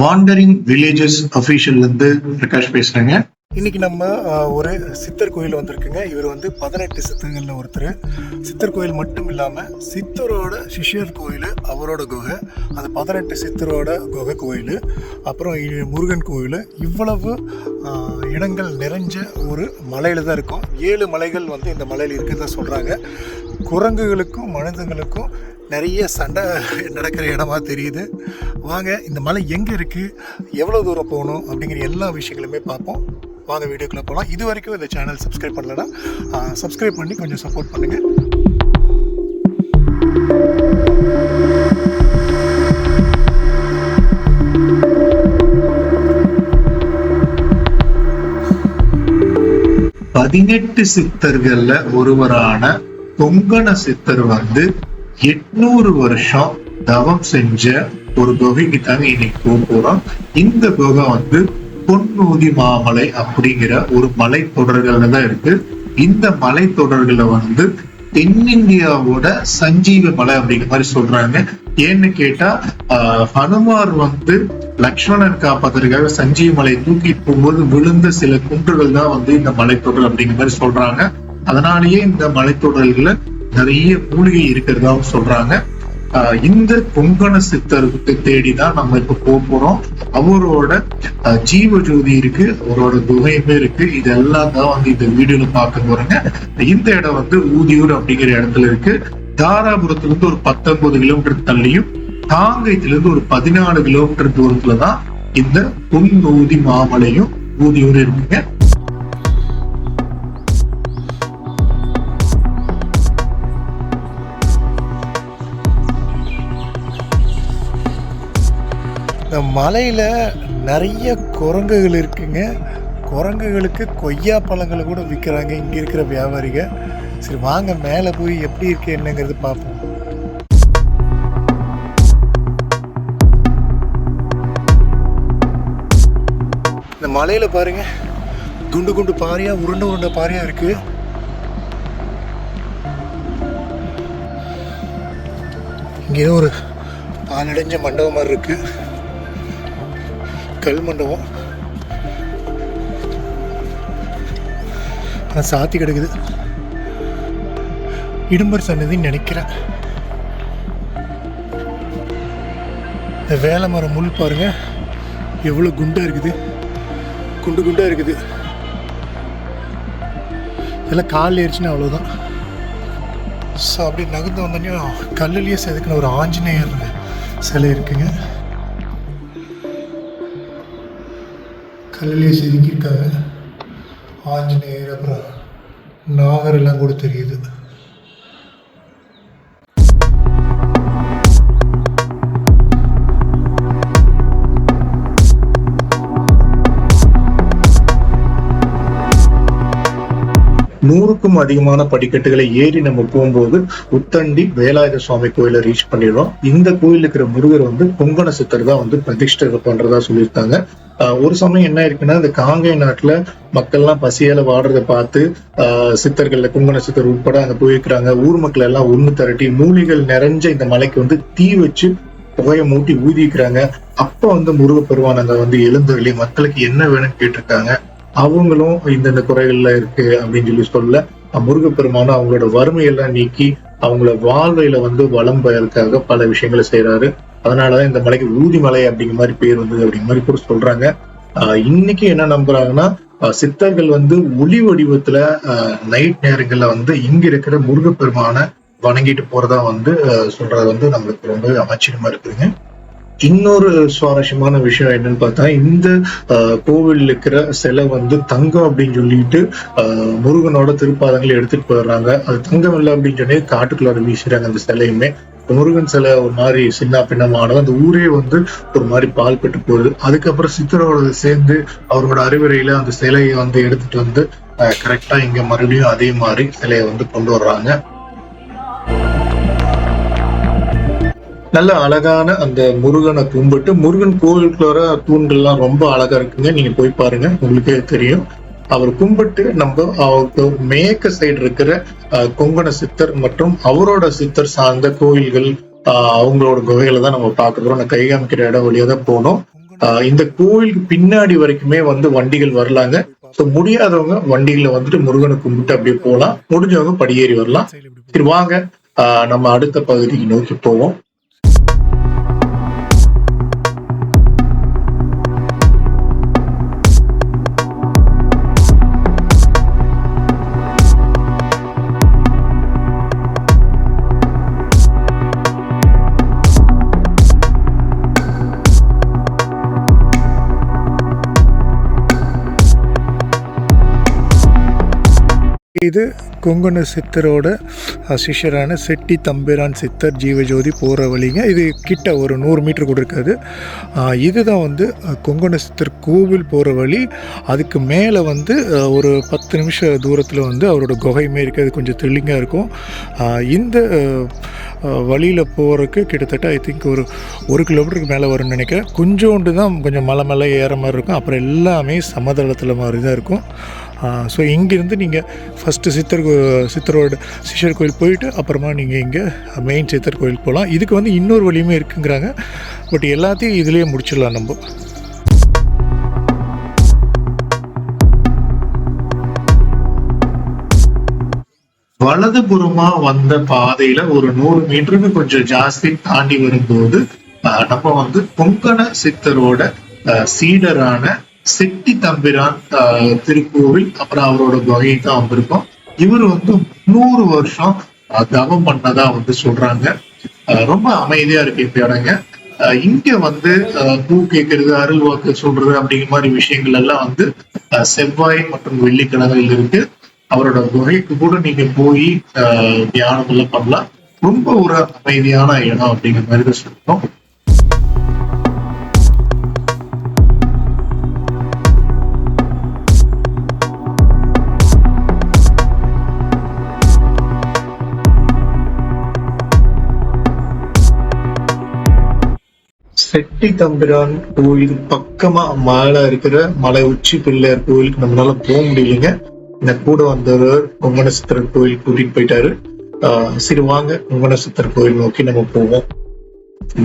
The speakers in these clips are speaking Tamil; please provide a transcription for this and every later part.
வாண்டரிங் வில்லேஜஸ் அபிஷியல்ல இருந்து பிரகாஷ் பேசுறேங்க. இன்னைக்கு நம்ம ஒரு சித்தர் கோயில் வந்திருக்குங்க. இவர் வந்து பதினெட்டு சித்தர்களில் ஒருத்தர். சித்தர் கோயில் மட்டும் இல்லாமல் சித்தரோட சிஷியர் கோயில் அவரோட குகை. அந்த பதினெட்டு சித்தரோட குகை கோயில். அப்புறம் முருகன் கோயில். இவ்வளவு இடங்கள் நிறைஞ்ச ஒரு மலையில் தான் இருக்கும். ஏழு மலைகள் வந்து இந்த மலையில் இருக்கிறதா சொல்கிறாங்க குரங்குகளுக்கும் மனிதங்களுக்கும் நிறைய சண்டை நடக்கிற இடமா தெரியுது. வாங்க இந்த மலை எங்கே இருக்குது எவ்வளோ தூரம் போகணும்? அப்படிங்கிற எல்லா விஷயங்களுமே பார்ப்போம். வாங்க வீடியோக்குள்ளே போகலாம் இது வரைக்கும் இந்த சேனல் சப்ஸ்கிரைப் பண்ணலன்னா சப்ஸ்கிரைப் பண்ணி கொஞ்சம் சப்போர்ட் பண்ணுங்கள் பதினெட்டு சித்தர்கள்ல ஒருவரான கொங்கண சித்தர் வந்து எட்நூறு வருஷம் தவம் செஞ்ச ஒரு குகைக்கு தாங்க இன்னைக்கு போக போறோம். இந்த குகை வந்து பொன்னூதி மாமலை அப்படிங்கிற ஒரு மலை தொடர்கள்ல தான் இருக்கு. இந்த மலை தொடர்கள வந்து தென்னிந்தியாவோட சஞ்சீவ மலை அப்படிங்கிற மாதிரி சொல்றாங்க. ஏன்னு கேட்டா ஆஹ், ஹனுமார் வந்து லக்ஷ்மணன் காப்பாத்துறதுக்காக சஞ்சீவ மலையை தூக்கி போகும்போது விழுந்த சில குன்றுகள் தான் வந்து இந்த மலைத்தொடர் அப்படிங்கிற மாதிரி சொல்றாங்க. அதனாலேயே இந்த மலைத்தொடர்கள்ல நிறைய மூலிகை இருக்கிறதாவும் சொல்றாங்க. ஆஹ், இந்த கொங்கண சித்தருக்கு தேடி தான் நம்ம இப்ப போக போறோம். அவரோட ஜீவ ஜோதி இருக்கு அவரோட குகையுமே இருக்கு. இதெல்லாம் தான் வந்து இந்த வீடியோல பார்க்க போறேங்க. இந்த இடம் வந்து ஊதியூர் அப்படிங்கிற இடத்துல இருக்கு. தாராபுரத்துல இருந்து ஒரு பத்தொன்பது கிலோமீட்டர் தள்ளியும் தாங்கைத்துல இருந்து ஒரு பதினாலு கிலோமீட்டர் தூரத்துல தான் இந்த பொன்னூதி மாமலையும் ஊதியூர் இருக்குங்க. இந்த மலையில் நிறைய குரங்குகள் இருக்குங்க. குரங்குகளுக்கு கொய்யா பழங்களை கூட விற்கிறாங்க. இங்கே இருக்கிற வியாபாரிங்க சரி வாங்க மேலே போய் எப்படி இருக்கு என்னங்கிறது பார்ப்போம். இந்த மலையில் பாருங்க. குண்டு குண்டு பாறையாக உருண்டை உருண்டை பாறையாக இருக்குது இங்கே ஒரு பாலடைஞ்ச மண்டபம் மாதிரி இருக்குது கல் மண்டபம். சாத்தி கிடக்குது. இடும்பர் சன்னதின்னு நினைக்கிறேன். இந்த வேலை மரம் முள் பாருங்க. எவ்வளோ குண்டா இருக்குது. குண்டு குண்டா இருக்குது. இதெல்லாம் கால் ஏறிச்சுன்னா அவ்வளோதான் ஸோ அப்படி நகர்ந்து வந்தோடனே கல்லுலேயே செதுக்கின ஒரு ஆஞ்சநேயர் சிலை இருக்குங்க. கல்லுலேயே செதுக்கியிருக்காங்க. ஆஞ்சநேயர் அப்புறம் நாகர் எல்லாம் கூட தெரியுது. நூறுக்கும் அதிகமான படிக்கட்டுகளை ஏறி நம்ம போகும்போது உத்தண்டி வேலாயுத சுவாமி கோயிலை ரீச் பண்ணிடுறோம். இந்த கோயில் இருக்கிற முருகர் வந்து கொங்கண சித்தர் தான் வந்து பிரதிஷ்டை பண்றதா சொல்லியிருக்காங்க. ஒரு சமயம் என்ன இருக்குன்னா இந்த காங்கை நாட்டுல மக்கள்லாம் பசியால வாடுறத பார்த்து ஆஹ் சித்தர்கள்ல குங்கண சித்தர் உட்பட அங்க போயிருக்கிறாங்க. ஊர் மக்கள் எல்லாம் ஒண்ணு திரட்டி மூலிகள் நிறைஞ்ச இந்த மலைக்கு வந்து தீ வச்சு புகையை மூட்டி ஊதிக்கிறாங்க அப்ப வந்து முருகப்பெருமான் அங்க வந்து எழுந்தருளி மக்களுக்கு என்ன வேணும்னு கேட்டிருக்காங்க. அவங்களும் இந்தந்த குறைகள்ல இருக்கு அப்படின்னு சொல்லி சொல்ல முருகப்பெருமானும் அவங்களோட வறுமையெல்லாம் நீக்கி அவங்கள வாழ்வையில வந்து வளம் பெயர்க்காக பல விஷயங்களை செய்யறாரு அதனாலதான் இந்த மலைக்கு ஊதி மலை அப்படிங்கிற மாதிரி பேர் வந்தது அப்படிங்கிற மாதிரி கூட சொல்றாங்க. ஆஹ் இன்னைக்கு என்ன நம்புறாங்கன்னா ஆஹ் சித்தர்கள் வந்து ஒளி வடிவத்துல நைட் நேரங்கள்ல வந்து இங்க இருக்கிற முருகப்பெருமான வணங்கிட்டு போறதா வந்து ஆஹ் சொல்றது வந்து நம்மளுக்கு ரொம்ப ஆச்சரியமா இருக்குதுங்க. இன்னொரு சுவாரஸ்யமான விஷயம் என்னன்னு பார்த்தா இந்த ஆஹ், கோவில் இருக்கிற சிலை வந்து தங்கம் அப்படின்னு சொல்லிட்டு ஆஹ், முருகனோட திருப்பாதங்களை எடுத்துட்டு போயிடுறாங்க. அது தங்கம் இல்லை அப்படின்னு சொல்லி காட்டுக்குள்ளார வீசுறாங்க அந்த சிலையுமே. முருகன் சிலை ஒரு மாதிரி சின்ன பின்னமானது. அந்த ஊரே வந்து ஒரு மாதிரி பால் பெற்று போகுது. அதுக்கப்புறம் சித்தரோட சேர்ந்து அவரோட அறிவுரையில அந்த சிலையை வந்து எடுத்துட்டு வந்து கரெக்டா இங்க மறுபடியும் அதே மாதிரி சிலையை வந்து கொண்டு வர்றாங்க. நல்ல அழகான அந்த முருகனை கும்பிட்டு முருகன் கோவிலுக்குள்ள தூண்கள்லாம் ரொம்ப அழகா இருக்குங்க. நீங்க போய் பாருங்க. உங்களுக்கே தெரியும். அவர் கும்பிட்டு நம்ம அவருக்கு மேற்கு சைடு இருக்கிற கொங்கண சித்தர் மற்றும் அவரோட சித்தர் சார்ந்த கோயில்கள் ஆஹ் அவங்களோட குகைகளை தான் நம்ம பார்க்க போறோம் நான் கை காமிக்கிற இடம் வழியா தான் போனோம். ஆஹ் இந்த கோயிலுக்கு பின்னாடி வரைக்குமே வந்து வண்டிகள் வரலாங்க. ஸோ முடியாதவங்க வண்டிகளை வந்துட்டு முருகனை கும்பிட்டு அப்படியே போகலாம். முடிஞ்சவங்க படியேறி வரலாம். சரி வாங்க. ஆஹ் நம்ம அடுத்த பகுதிக்கு நோக்கி போவோம். இது கொங்கண சித்தரோட சிஷரான சிஷ்யரான செட்டி தம்பிரான் சித்தர் ஜீவஜோதி போகிற வழிங்க. இது கிட்ட ஒரு நூறு மீட்டர் கூட இருக்காது. இதுதான் வந்து அஹ், கொங்கண சித்தர் கோவில் போகிற வழி. அதுக்கு மேலே வந்து ஒரு பத்து நிமிஷம் தூரத்தில் வந்து அவரோட குகையுமே இருக்குது அது கொஞ்சம் த்ரில்லிங்காக இருக்கும். இந்த வழியில் போகிறதுக்கு கிட்டத்தட்ட ஐ திங்க் ஒரு ஒரு கிலோமீட்டருக்கு மேலே வரும்னு நினைக்கிறேன். கொஞ்சோண்டு தான் கொஞ்சம் மலை மலை ஏற மாதிரி இருக்கும். அப்புறம் எல்லாமே சமதளத்தில் மாதிரி தான் இருக்கும் ஸோ இங்கேருந்து நீங்கள் ஃபஸ்ட் ஃபஸ்ட்டு சித்தர் கோ- சித்தரோட சிஷர் கோயில் போயிட்டு அப்புறமா நீங்கள் இங்கே மெயின் சித்தர் கோயிலுக்கு போகலாம் இதுக்கு வந்து இன்னொரு வழியுமே இருக்குங்கிறாங்க. பட் எல்லாத்தையும் இதுலேயே முடிச்சிடலாம் நம்ம. வலதுபுறமா வந்த பாதையில ஒரு நூறு மீட்டருக்கு கொஞ்சம் ஜாஸ்தி தாண்டி வரும்போது ஆஹ், நம்ம வந்து கொங்கண சித்தரோட சீடரான செட்டி தம்பிரான் ஆஹ், திருக்கோவில் அப்புறம் அவரோட குகை தான் வந்திருக்கோம். இவர் வந்து நூறு வருஷம் தவம் பண்ணதா வந்து சொல்றாங்க. ஆஹ், ரொம்ப அமைதியா இருக்கு இந்த இடங்க. இங்க வந்து ஆஹ், பூ கேட்கறது அருள் வாக்கு சொல்றது அப்படிங்கிற மாதிரி விஷயங்கள் எல்லாம் வந்து ஆஹ், செவ்வாய் மற்றும் வெள்ளிக்கிழமையில் இருக்கு. அவரோட குகைக்கு கூட நீங்க போய் ஆஹ், தியானம் எல்லாம் பண்ணலாம். ரொம்ப ஒரு அமைதியான இடம் அப்படிங்கிற மாதிரி தான் சொல்றோம். செட்டி தம்பிரான் கோயில் பக்கமா மேல இருக்கிற மலை உச்சி பிள்ளையார் கோயிலுக்கு நம்மளால போக முடியலைங்க. இந்த கூட வந்தவர் கொங்கணசித்தர் கோயில் கூட்டிட்டு போயிட்டாரு. ஆஹ் சரி வாங்க கொங்கணசித்தர் கோயில் நோக்கி நம்ம போவோம்.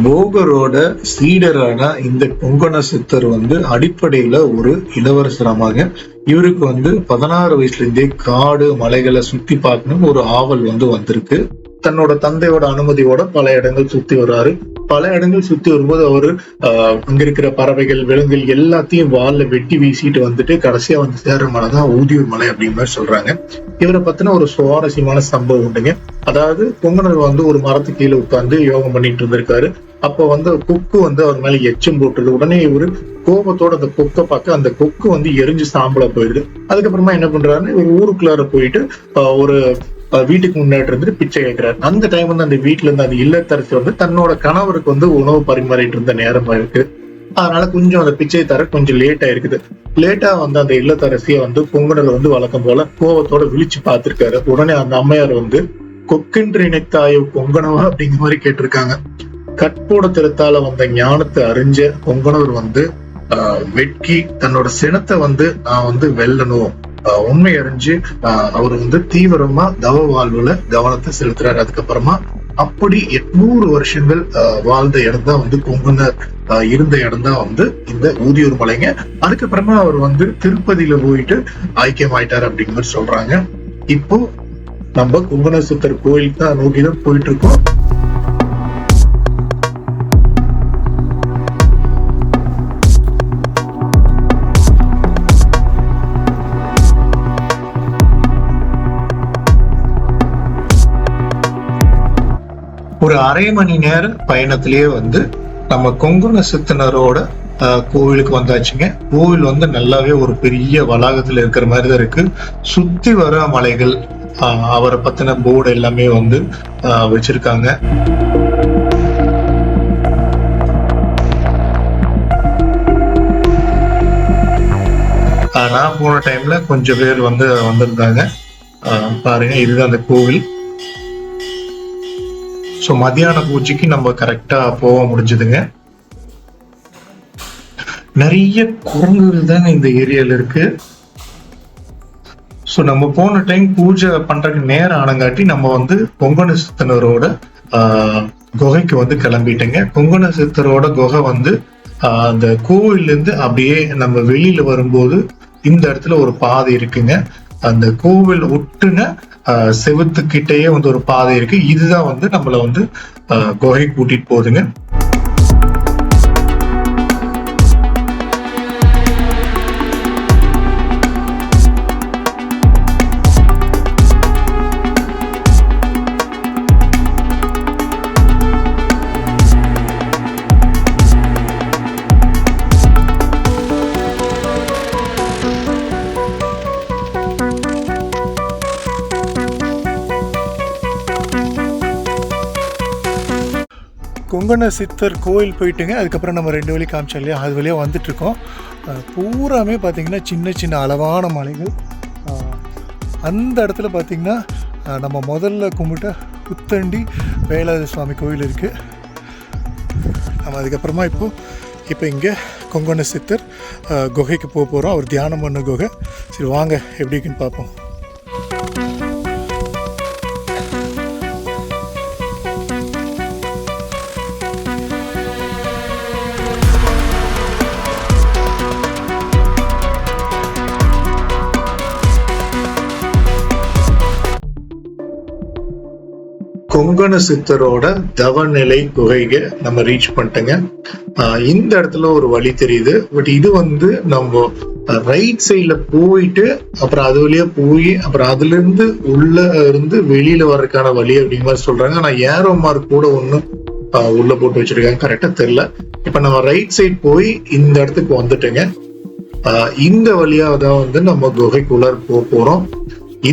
போகரோட சீடரான இந்த கொங்கண சித்தர் வந்து அடிப்படையில ஒரு இளவரசராமாங்க. இவருக்கு வந்து பதினாறு வயசுல இருந்தே காடு மலைகளை சுத்தி பார்க்கணும்னு ஒரு ஆவல் வந்து வந்திருக்கு. தன்னோட தந்தையோட அனுமதியோட பல இடங்கள் சுத்தி வர்றாரு பல இடங்கள் சுத்தி வரும்போது அவரு ஆஹ் அங்க இருக்கிற பறவைகள் விலங்குகள் எல்லாத்தையும் வால்ல வெட்டி வீசிட்டு வந்துட்டு கடைசியா வந்து சேர்ற மலை தான் ஊதியூர் மலை அப்படிங்கிற மாதிரி சொல்றாங்க. இவரை பத்தின ஒரு சுவாரஸ்யமான சம்பவம் உண்டுங்க. அதாவது பொங்கனர் வந்து ஒரு மரத்து கீழே உட்கார்ந்து யோகம் பண்ணிட்டு இருந்திருக்காரு. அப்ப வந்து கொக்கு வந்து அவர் மேல எச்சம் போட்டுது உடனே இவரு கோபத்தோட அந்த கொக்கை பார்க்க அந்த கொக்கு வந்து எரிஞ்சு சாம்பலா போயிடுது. அதுக்கப்புறமா என்ன பண்றாருன்னு ஒரு ஊருக்குள்ளார போயிட்டு ஒரு வீட்டுக்கு முன்னாடி இருந்துட்டு பிச்சை கேட்கிறாரு. அந்த டைம் வந்து அந்த வீட்டுல இருந்து அந்த இல்லத்தரசி வந்து தன்னோட கணவருக்கு வந்து உணவு பரிமாறிட்டு இருந்த நேரமா இருக்கு. அதனால கொஞ்சம் அந்த பிச்சை தர கொஞ்சம் லேட் ஆயிருக்குது. லேட்டா வந்து அந்த இல்லத்தரசிய வந்து பொங்கடல் வந்து வழக்கம் போல கோவத்தோட விழிச்சு பார்த்திருக்காரு. உடனே அந்த அம்மையார் வந்து கொக்கின்ற இணைத்தாயோ பொங்கனவா அப்படிங்கிற மாதிரி கேட்டிருக்காங்க. கற்போட திருத்தால வந்த ஞானத்தை அறிஞ்ச பொங்கனவர் வந்து ஆஹ், வெட்கி தன்னோட சினத்தை வந்து நான் வந்து வெல்லணும். உண்மை அறிஞ்சு ஆஹ், அவர் வந்து தீவிரமா தவ வாழ்வுல கவனத்தை செலுத்துறாரு. அதுக்கப்புறமா அப்படி எட்நூறு வருஷங்கள் வாழ்ந்த இடம் தான் வந்து கொங்குனர் இருந்த இடம் தான் வந்து இந்த ஊதியூர் மலைங்க. அதுக்கப்புறமா அவர் வந்து திருப்பதியில போயிட்டு ஐக்கியமாயிட்டார் அப்படிங்கிற மாதிரி சொல்றாங்க. இப்போ நம்ம குங்குண சித்தர் கோயிலுக்கு தான் நோக்கி தான் போயிட்டு இருக்கோம். ஒரு அரை மணி நேர பயணத்திலேயே வந்து நம்ம கொங்குண சித்தனரோட ஆஹ், கோவிலுக்கு வந்தாச்சுங்க. கோவில் வந்து நல்லாவே ஒரு பெரிய வளாகத்துல இருக்கிற மாதிரி தான் இருக்கு. சுத்தி வர மலைகள் ஆஹ், அவரை பத்தின போர்டு எல்லாமே வந்து ஆஹ், வச்சிருக்காங்க. ஆஹ், நான் போன டைம்ல கொஞ்சம் பேர் வந்து வந்திருந்தாங்க. ஆஹ், பாருங்க இதுதான் அந்த கோவில். ஸோ மத்தியான பூஜைக்கு நம்ம கரெக்டா போக முடிஞ்சுதுங்க. நிறைய குரங்குகள் தாங்க இந்த ஏரியால இருக்கு. ஸோ நம்ம போன டைம் பூஜை பண்றதுக்கு நேரம் ஆனங்காட்டி நம்ம வந்து கொங்கண சித்தனரோட ஆஹ், குகைக்கு வந்து கிளம்பிட்டேங்க. கொங்கண சித்தரோட குகை வந்து ஆஹ் அந்த கோவில்ல இருந்து அப்படியே நம்ம வெளியில வரும்போது இந்த இடத்துல ஒரு பாதை இருக்குங்க. அந்த கோவில் ஒட்டுன செவத்துக்கிட்டேயே வந்து ஒரு பாதை இருக்கு. இதுதான் வந்து நம்மளை வந்து ஆஹ் குகை கூட்டிட்டு போகுதுங்க. கொங்கண சித்தர் கோயில் போயிட்டுங்க. அதுக்கப்புறம் நம்ம ரெண்டு வழி காமிச்சோம் இல்லையா? அது வழியாக வந்துட்டுருக்கோம். பூராமே பார்த்திங்கன்னா சின்ன சின்ன அளவான மலைகள். அந்த இடத்துல பார்த்திங்கன்னா நம்ம முதல்ல கும்பிட்ட புத்தண்டி வேலாயுத சுவாமி கோயில் இருக்குது நம்ம அதுக்கப்புறமா இப்போது இப்போ இங்கே கொங்கண சித்தர் குகைக்கு போக போகிறோம் அவர் தியானம் பண்ண குகை. சரி வாங்க எப்படி இருக்குன்னு பார்ப்போம் கொங்கண சித்தரோட தவநிலை குகைக நம்ம ரீச் பண்ணிட்டோங்க. இந்த இடத்துல ஒரு வழி தெரியுது. பட் இது வந்து நம்ம ரைட் சைட்ல போயிட்டு அப்புறம் அது வழியா போய் அப்புறம் அதுல இருந்து உள்ள இருந்து வெளியில வர்றதுக்கான வழி அப்படிங்கிற மாதிரி சொல்றாங்க. ஆனா ஏரோ மார்க் கூட ஒன்றும் உள்ளே உள்ள போட்டு வச்சிருக்காங்க. கரெக்டா தெரியல. இப்ப நம்ம ரைட் சைட் போய் இந்த இடத்துக்கு வந்துட்டேங்க. இந்த வழியா தான் வந்து நம்ம குகைக்குள்ளார போக போறோம்.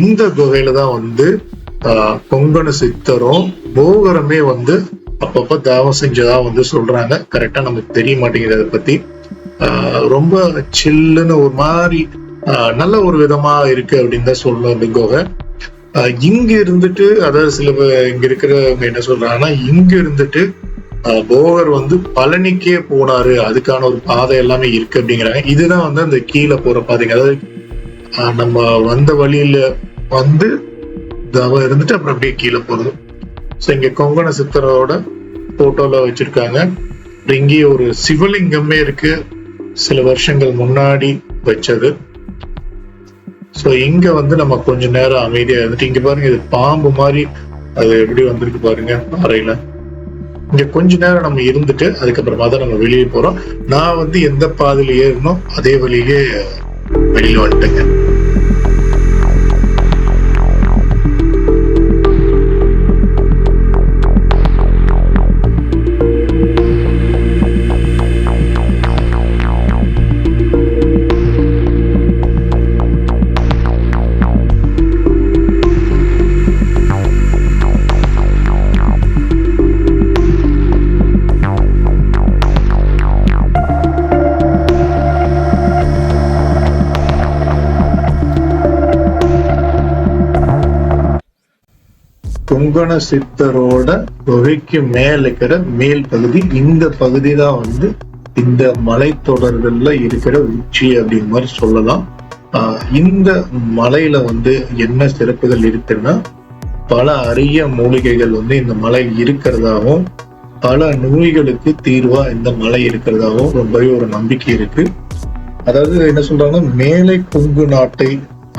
இந்த குகையில தான் வந்து கொங்கண சித்தரும் போகரமே வந்து அப்பப்ப தாவம் செஞ்சதா வந்து சொல்றாங்க. கரெக்டா நமக்கு தெரிய மாட்டேங்குது அதை பத்தி. ஆஹ் ரொம்ப சில்லுன்னு ஒரு மாதிரி ஆஹ் நல்ல ஒரு விதமா இருக்கு அப்படின்னு தான் சொல்லணும் லிங்கோக. ஆஹ் இங்க இருந்துட்டு அதாவது சில பேர் இங்க இருக்கிறவங்க என்ன சொல்றாங்கன்னா இங்க இருந்துட்டு ஆஹ் போகர் வந்து பழனிக்கே போனாரு. அதுக்கான ஒரு பாதை எல்லாமே இருக்கு அப்படிங்கிறாங்க. இதுதான் வந்து அந்த கீழே போற பாதைங்க. அதாவது ஆஹ் நம்ம வந்த வழியில வந்து இதாவா இருந்துட்டு அப்புறம் அப்படியே கீழே போறது ஸோ இங்க கொங்கண சித்தரோட போட்டோல வச்சிருக்காங்க. இங்கே ஒரு சிவலிங்கமே இருக்கு. சில வருஷங்கள் முன்னாடி வச்சது. ஸோ இங்க வந்து நம்ம கொஞ்ச நேரம் அமைதியா இருந்துட்டு இங்க பாருங்க இது பாம்பு மாதிரி அது எப்படி வந்திருக்கு பாருங்க அறையில. இங்க கொஞ்ச நேரம் நம்ம இருந்துட்டு அதுக்கப்புறமா தான் நம்ம வெளியே போறோம். நான் வந்து எந்த பாதையில ஏறணும் அதே வழியிலே வெளியில வந்துட்டேங்க. கொங்கண சித்தரோட குகைக்கு மேல இருக்கிற மேல் பகுதி இந்த பகுதி தான் வந்து இந்த மலைத்தொடர்கள்ல இருக்கிற உச்சி அப்படிங்கிற மாதிரி சொல்லலாம். இந்த மலையில வந்து என்ன சிறப்புகள் இருக்குன்னா பல அரிய மூலிகைகள் வந்து இந்த மலை இருக்கிறதாகவும் பல நோய்களுக்கு தீர்வா இந்த மலை இருக்கிறதாகவும் ரொம்பவே ஒரு நம்பிக்கை இருக்கு. அதாவது என்ன சொல்றாங்கன்னா மேலை கொங்கு நாட்டை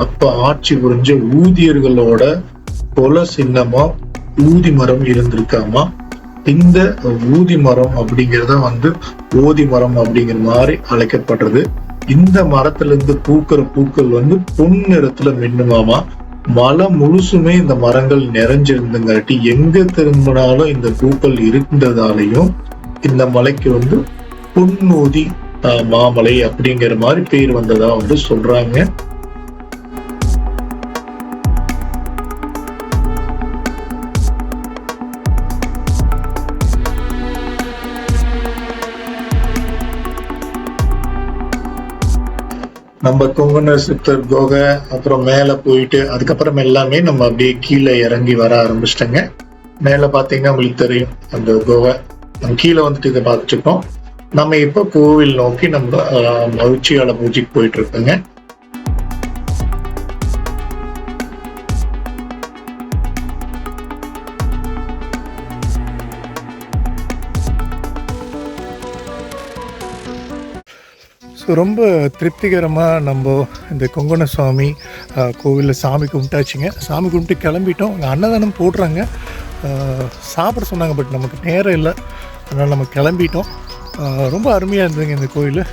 அப்ப ஆட்சி புரிஞ்ச ஊதியர்களோட கொல சின்னமா ஊதி மரம் இருந்திருக்காமா? இந்த ஊதி மரம் அப்படிங்கறத வந்து ஓதி மரம் அப்படிங்கிற மாதிரி அழைக்கப்படுறது. இந்த மரத்துல இருந்து பூக்கிற பூக்கள் வந்து பொன் நிறத்துல மின்னுமாமா? மலை முழுசுமே இந்த மரங்கள் நிறைஞ்சிருந்தங்காட்டி எங்க திரும்பினாலும் இந்த பூக்கள் இருந்ததாலையும் இந்த மலைக்கு வந்து பொன்னூதி ஆஹ், மாமலை அப்படிங்கிற மாதிரி பேர் வந்ததா வந்து சொல்றாங்க. நம்ம கொங்குன சித்தர் கோகை அப்புறம் மேலே போயிட்டு அதுக்கப்புறம் எல்லாமே நம்ம அப்படியே கீழே இறங்கி வர ஆரம்பிச்சிட்டோங்க. மேல பாத்தீங்கன்னா உங்களுக்கு தெரியும் அந்த கோகை. நம்ம கீழே வந்துட்டு இதை பார்த்துருக்கோம் நம்ம இப்போ கோவில் நோக்கி நம்ம ஆஹ், மகிழ்ச்சியால பூஜைக்கு போயிட்டு இருக்கோங்க. ஸோ ரொம்ப திருப்திகரமாக நம்ம இந்த கொங்கண சுவாமி கோவிலில் சாமி கும்பிட்டாச்சுங்க. சாமி கும்பிட்டு கிளம்பிட்டோம். அங்கே அன்னதானம் போடுறாங்க. சாப்பிட சொன்னாங்க பட் நமக்கு நேரம் இல்லை. அதனால் நம்ம கிளம்பிட்டோம். ரொம்ப அருமையாக இருந்ததுங்க இந்த கோயில்.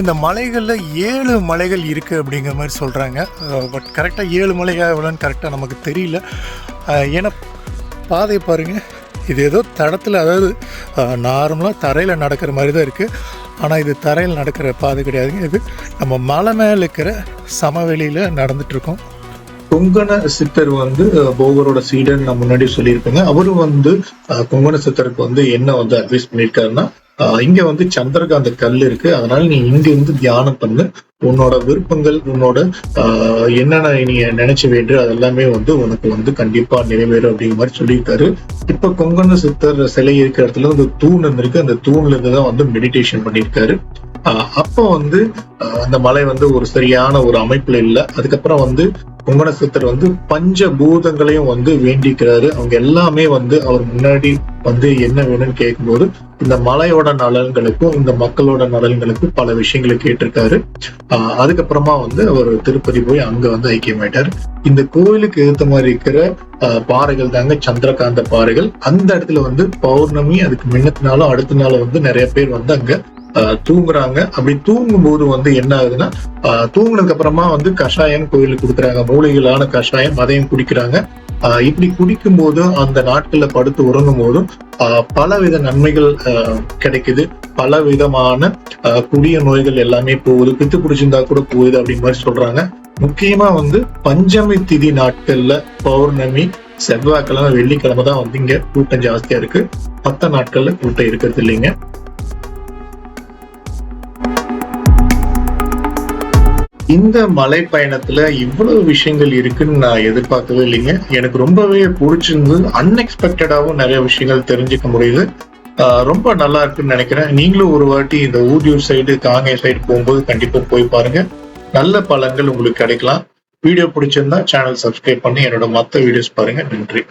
இந்த மலைகளில் ஏழு மலைகள் இருக்குது அப்படிங்கிற மாதிரி சொல்கிறாங்க பட் கரெக்டாக ஏழு மலையாக எவ்வளோன்னு கரெக்டாக நமக்கு தெரியல. ஏன்னா பாதையை பாருங்கள் இது ஏதோ தடத்தில் அதாவது நார்மலாக தரையில் நடக்கிற மாதிரி தான் இருக்குது ஆனால் இது தரையில் நடக்கிற பாதை கிடையாதுங்க இது நம்ம மலை மேலே இருக்கிற சமவெளியில் நடந்துட்டுருக்கோம். கொங்கண சித்தர் வந்து போகரோட சீடன் நான் முன்னாடி சொல்லியிருக்கேங்க அவரும் வந்து கொங்கண சித்தருக்கு வந்து என்ன வந்து அட்வைஸ் பண்ணியிருக்காருன்னா இங்க வந்து சந்திரகாந்த கல் இருக்கு. அதனால நீ இங்க இருந்து தியானம் பண்ணு. உன்னோட விருப்பங்கள் உன்னோட ஆஹ், என்னென்ன நீ நினைச்சு வேண்டு அதெல்லாமே வந்து உனக்கு வந்து கண்டிப்பா நிறைவேறும் அப்படிங்கிற மாதிரி சொல்லியிருக்காரு. இப்ப கொங்கண சித்தர் சிலை இருக்கிற இடத்துல ஒரு தூண் இருந்திருக்கு அந்த தூண்ல இருந்து தான் வந்து மெடிடேஷன் பண்ணியிருக்காரு. அப்போ வந்து ஆஹ், அந்த மலை வந்து ஒரு சரியான ஒரு அமைப்புல இல்ல. அதுக்கப்புறம் வந்து குங்கணசித்தர் வந்து பஞ்ச பூதங்களையும் வந்து வேண்டிக்கிறாரு. அவங்க எல்லாமே வந்து அவர் முன்னாடி வந்து என்ன வேணும்னு கேட்கும்போது இந்த மலையோட நலன்களுக்கும் இந்த மக்களோட நலன்களுக்கும் பல விஷயங்களை கேட்டிருக்காரு. ஆஹ் அதுக்கப்புறமா வந்து அவர் திருப்பதி போய் அங்க வந்து ஐக்கியமாயிட்டார். இந்த கோயிலுக்கு ஏத்த மாதிரி இருக்கிற ஆஹ் பாறைகள் தாங்க சந்திரகாந்த பாறைகள். அந்த இடத்துல வந்து பௌர்ணமி அதுக்கு முன்னத்தினாலும் அடுத்த நாள் வந்து நிறைய பேர் வந்து அங்க தூங்குறாங்க. அப்படி தூங்கும் போது வந்து என்ன ஆகுதுன்னா ஆஹ் தூங்குனதுக்கு அப்புறமா வந்து கஷாயம் கோயிலுக்கு கொடுக்குறாங்க. மூலிகளான கஷாயம் அதையும் குடிக்கிறாங்க. ஆஹ் இப்படி குடிக்கும் போதும் அந்த நாட்கள்ல படுத்து உறங்கும் போதும் ஆஹ் பலவித நன்மைகள் ஆஹ் கிடைக்குது. பல விதமான ஆஹ் குடிய நோய்கள் எல்லாமே போகுது. பித்து பிடிச்சிருந்தா கூட போகுது அப்படிங்கிற மாதிரி சொல்றாங்க. முக்கியமா வந்து பஞ்சமி திதி நாட்கள்ல பௌர்ணமி செவ்வாய்க்கிழமை வெள்ளிக்கிழமை தான் வந்து இங்க கூட்டம் ஜாஸ்தியா இருக்கு. மத்த நாட்கள்ல கூட்டம் இருக்கிறது இல்லைங்க. இந்த மலை பயணத்துல இவ்வளவு விஷயங்கள் இருக்குன்னு நான் எதிர்பார்க்கவே இல்லைங்க. எனக்கு ரொம்பவே பிடிச்சிருந்தது அன்எக்ஸ்பெக்டடாவும் நிறைய விஷயங்கள் தெரிஞ்சுக்க முடியுது. ஆஹ் ரொம்ப நல்லா இருக்குன்னு நினைக்கிறேன். நீங்களும் ஒரு வாட்டி இந்த ஊதியூர் சைடு காங்கே சைடு போகும்போது கண்டிப்பா போய் பாருங்க. நல்ல பலன்கள் உங்களுக்கு கிடைக்கலாம். வீடியோ பிடிச்சிருந்தா சேனல் சப்ஸ்கிரைப் பண்ணி என்னோட மற்ற வீடியோஸ் பாருங்க. நன்றி.